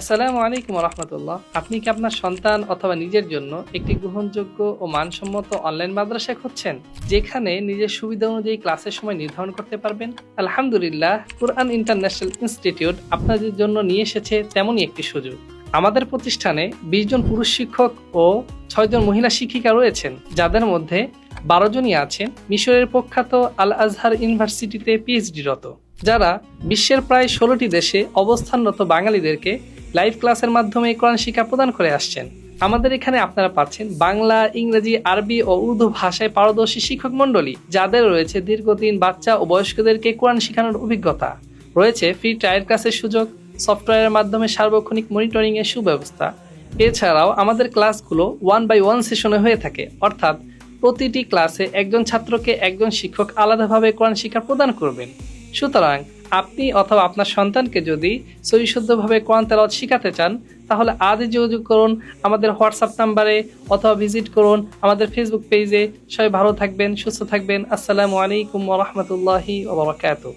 আসসালামু আলাইকুম রহমতুল্লাহ। আপনি কি আপনার সন্তান অথবা নিজের জন্য একটি গ্রহণযোগ্য ও মানসম্মত অনলাইন মাদ্রাসা খুঁজছেন, যেখানে নিজের সুবিধা অনুযায়ী ক্লাসের সময় নির্ধারণ করতে পারবেন? আলহামদুলিল্লাহ, কুরআন ইন্টারন্যাশনাল ইনস্টিটিউট আপনাদের জন্য নিয়ে এসেছে তেমনই একটি সুযোগ। আমাদের প্রতিষ্ঠানে বিশ জন পুরুষ শিক্ষক ও ছয়জন মহিলা শিক্ষিকা রয়েছেন, যাদের মধ্যে বারো জনই আছেন, মিশরের প্রখ্যাত আল আজহার ইউনিভার্সিটিতে পিএইচডিরত যারা বিশ্বের প্রায় ষোলোটি দেশে অবস্থানরত বাঙালিদেরকে লাইভ ক্লাসের মাধ্যমে কোরআন শিক্ষা প্রদান করে আসছেন। আমাদের এখানে আপনারা পাচ্ছেন বাংলা, ইংরেজি, আরবি ও উর্দু ভাষায় পারদর্শী শিক্ষক মণ্ডলী, যাদের রয়েছে দীর্ঘদিন বাচ্চা ও বয়স্কদেরকে কোরআন শেখানোর অভিজ্ঞতা। রয়েছে ফ্রি ট্রায়াল ক্লাসের সুযোগ, সফটওয়্যারের মাধ্যমে সার্বক্ষণিক মনিটরিং এর সুব্যবস্থা। এছাড়াও আমাদের ক্লাসগুলো ওয়ান বাই ওয়ান সেশনে হয়ে থাকে, অর্থাৎ প্রতিটি ক্লাসে একজন ছাত্রকে একজন শিক্ষক আলাদাভাবে কোরআন শিক্ষা প্রদান করবেন। সুতরাং আপনি অথবা আপনার সন্তানকে যদি সহিশুদ্ধভাবে কোরআন তেলাওয়াত শেখাতে চান, তাহলে আজই যোগাযোগ করুন আমাদের হোয়াটসঅ্যাপ নাম্বারে অথবা ভিজিট করুন আমাদের ফেসবুক পেজে। সবাই ভালো থাকবেন, সুস্থ থাকবেন। আসসালামু আলাইকুম রহমতুল্লাহি ওবরাকাতুহ